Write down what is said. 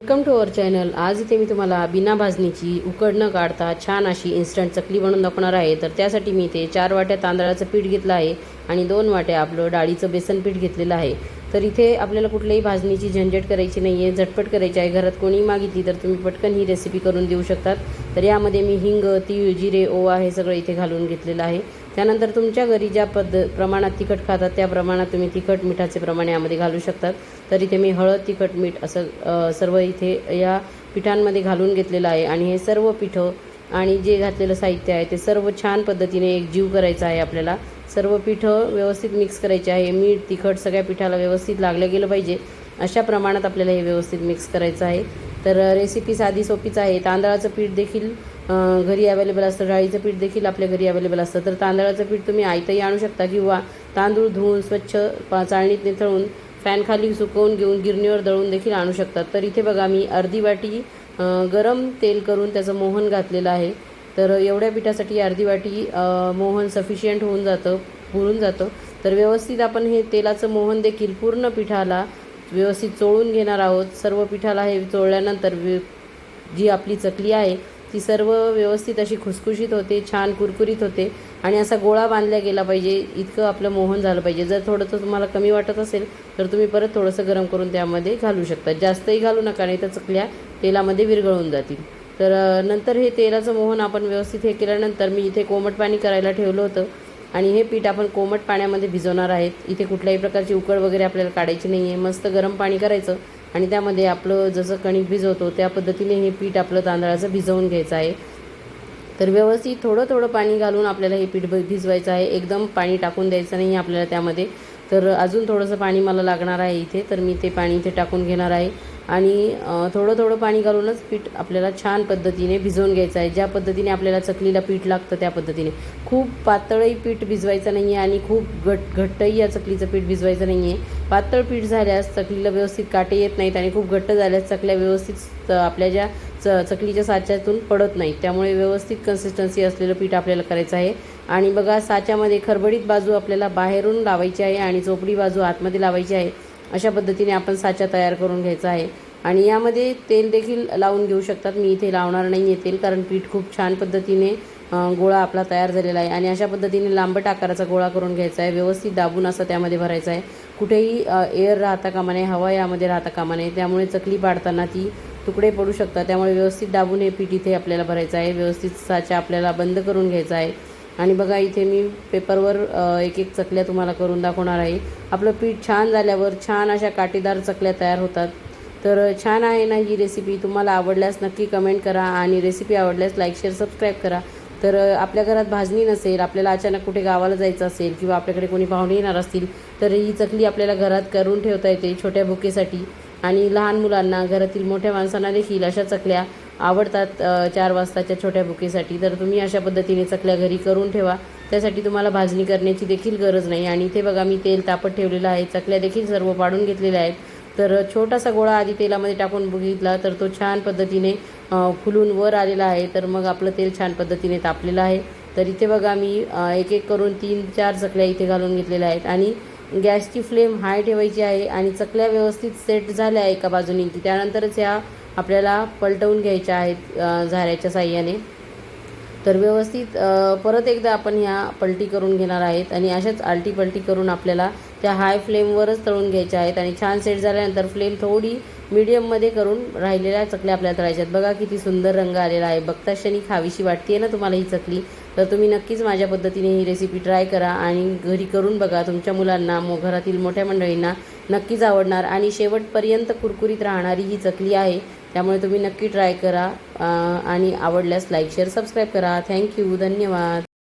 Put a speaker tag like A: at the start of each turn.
A: Welcome to our channel आज इथे मी तुम्हाला बिना भाजणीची उकड न काढता छान अशी इन्स्टंट चकली बनवून दाखवणार आहे. तर त्यासाठी मी इथे चार वाट्या तांदळाचं पीठ घेतलं आहे आणि दोन वाट्या आपलं डाळीचं बेसन पीठ घेतलेलं आहे. तर इथे आपल्याला कुठल्याही भाजणीची झंझट करायची नाही आहे झटपट करायची आहे. घरात कोणी मागितली तर तुम्ही पटकन ही रेसिपी करून देऊ शकतात. तर यामध्ये मी हिंग तीळ जिरे ओवा हे सगळं इथे घालून घेतलेलं आहे. त्यानंतर तुमच्या घरी ज्या पद्ध प्रमाणात तिखट खातात त्या प्रमाणात तुम्ही तिखट मिठाचे प्रमाण यामध्ये घालू शकतात. तर इथे मी हळद तिखट मीठ असं सर्व इथे या पिठांमध्ये घालून घेतलेलं आहे. आणि हे सर्व पिठं आणि जे घातलेलं साहित्य आहे ते सर्व छान पद्धतीने एक जीव करायचा आहे आपल्याला. सर्व पिठं व्यवस्थित मिक्स करायचे आहे. मीठ तिखट सगळ्या पिठाला व्यवस्थित लागलं गेलं पाहिजे. अशा प्रमाणात आपल्याला हे व्यवस्थित मिक्स करायचं आहे. तर रेसिपी साधी सोपीच आहे. तांदळाचं पीठ देखील घरी अवेलेबल असतं. डाळीचं पीठ देखील आपल्या घरी अवेलेबल असतं. तर तांदळाचं पीठ तुम्ही आयतही आणू शकता किंवा तांदूळ धुवून स्वच्छ पा- चाळणीत निथळून फॅनखाली सुकवून घेऊन गिरणीवर दळून देखील आणू शकतात. तर इथे बघा मी अर्धी वाटी गरम तेल करून त्याचं मोहन घातलेलं आहे. तर एवढ्या पिठासाठी अर्धी वाटी मोहन सफिशियंट होऊन जातं पुरून जातं. तर व्यवस्थित आपण हे तेलाचं मोहन देखील पूर्ण पिठाला व्यवस्थित चोळून घेणार आहोत. सर्व पिठाला हे चोळल्यानंतर जी आपली चकली आहे ती सर्व व्यवस्थित अशी खुसखुशीत होते छान कुरकुरीत होते आणि असा गोळा बांधला गेला पाहिजे इतकं आपलं मोहन झालं पाहिजे. जर थोडंसं तुम्हाला कमी वाटत असेल तर तुम्ही परत थोडंसं गरम करून त्यामध्ये घालू शकता. जास्तही घालू नका नाही तर चकल्या तेलामध्ये विरघळून जातील. तर नंतर हे तेलाचं मोहन आपण व्यवस्थित हे केल्यानंतर मी इथे कोमट पाणी करायला ठेवलं होतं आणि हे पीठ आपण कोमट पाण्यामध्ये भिजवणार आहेत. इथे कुठल्याही प्रकारची उकळ वगैरे आपल्याला काढायची नाही आहे मस्त गरम पाणी करायचं. आणि त्यामध्ये आपलं जसं कणिक भिजवतो त्या पद्धतीने हे पीठ आपलं तांदळाचं भिजवून घ्यायचं आहे. तर व्यवस्थित थोडं थोडं पाणी घालून आपल्याला हे पीठ भिजवायचं आहे. एकदम पाणी टाकून द्यायचं नाही आपल्याला त्यामध्ये. तर अजून थोडंसं पाणी मला लागणार आहे इथे. तर मी ते पाणी इथे टाकून घेणार आहे. आणि थोडं थोडं पाणी घालूनच पीठ आपल्याला छान पद्धतीने भिजवून घ्यायचं आहे. ज्या पद्धतीने आपल्याला चकलीला पीठ लागतं त्या पद्धतीने. खूप पातळही पीठ भिजवायचं नाही आहे आणि खूप घट घट्टही या चकलीचं पीठ भिजवायचं नाही आहे पातळ पीठ झाल्यास चकलीला व्यवस्थित काटे येत नाहीत आणि खूप घट्ट झाल्यास चकल्या व्यवस्थित आपल्या ज्या च चकलीच्या साच्यातून पडत नाहीत. त्यामुळे व्यवस्थित कन्सिस्टन्सी असलेलं पीठ आपल्याला करायचं आहे. आणि बघा साच्यामध्ये खरबडीत बाजू आपल्याला बाहेरून लावायची आहे आणि चोपडी बाजू आतमध्ये लावायची आहे. अशा पद्धतीने आपण साचा तयार करून घ्यायचा आहे. आणि यामध्ये तेल देखील लावून घेऊ शकतात. मी इथे लावणार नाही आहे तेल कारण पीठ खूप छान पद्धतीने गोळा आपला तयार झालेला आहे. आणि अशा पद्धतीने लांबट आकाराचा गोळा करून घ्यायचा आहे. व्यवस्थित दाबून असा त्यामध्ये भरायचं आहे. कुठेही एअर राहता कामा नये हवा यामध्ये राहता कामा नये. त्यामुळे चकली पाडताना ती तुकडे पडू शकतात. त्यामुळे व्यवस्थित दाबून हे पीठ इथे आपल्याला भरायचं आहे. व्यवस्थित साचा आपल्याला बंद करून घ्यायचा आहे. आणि बघा इथे मी पेपरवर एक एक चकल्या तुम्हाला करून दाखवणार आहे. आपलं पीठ छान झाल्यावर छान अशा काटेदार चकल्या तयार होतात. तर छान आहे ना ही रेसिपी तुम्हाला आवडल्यास नक्की कमेंट करा आणि रेसिपी आवडल्यास लाईक शेअर सबस्क्राईब करा. तर आपल्या घरात भाजणी नसेल आपल्याला अचानक कुठे गावाला जायचं असेल किंवा आपल्याकडे कोणी पाहुणे येणार असतील तर ही चकली आपल्याला घरात करून ठेवता येते छोट्या बुकेसाठी आणि लहान मुलांना घरातील मोठ्या माणसांना देखील अशा चकल्या आवडतात चार वाजताच्या छोट्या बुकेसाठी. तर तुम्ही अशा पद्धतीने चकल्या घरी करून ठेवा. त्यासाठी तुम्हाला भाजणी करण्याची देखील गरज नाही. आणि इथे बघा मी तेल तापत ठेवलेलं आहे. चकल्या देखील सर्व पाडून घेतलेल्या आहेत. तर छोटासा गोळा आधी तेलामध्ये टाकून बघितला तर तो छान पद्धतीने फुलून वर आलेला आहे. तर मग आपलं तेल छान पद्धतीने तापलेलं आहे. तर इथे बघा मी एक एक करून तीन चार चकल्या इथे घालून घेतलेल्या आहेत. आणि गॅसची फ्लेम हाय ठेवायची आहे. आणि चकल्या व्यवस्थित सेट झाल्या एका बाजूने. की त्यानंतरच ह्या आपल्याला पलटवून घ्यायच्या आहेत झाऱ्याच्या साह्याने. तर व्यवस्थित परत एकदा आपण ह्या पलटी करून घेणार आहेत आणि अशाच आलटी पलटी करून आपल्याला त्या हाय फ्लेमवरच तळून घ्यायच्या आहेत आणि छान सेट झाल्यानंतर फ्लेम थोडी मीडियममध्ये करून राहिलेल्या चकल्या आपल्याला तळायच्या आहेत. बघा किती सुंदर रंग आलेला आहे. बघता क्षणी खावीशी वाटते ना तुम्हाला ही चकली? तर तुम्ही नक्कीच माझ्या पद्धतीने ही रेसिपी ट्राय करा आणि घरी करून बघा. तुमच्या मुलांना मो घरातील मोठ्या मंडळींना नक्कीच आवडणार. आणि शेवटपर्यंत कुरकुरीत राहणारी ही चकली आहे. त्यामुळे तुम्ही नक्की ट्राय करा आणि आवडल्यास लाईक शेअर सबस्क्राईब करा. थँक्यू धन्यवाद.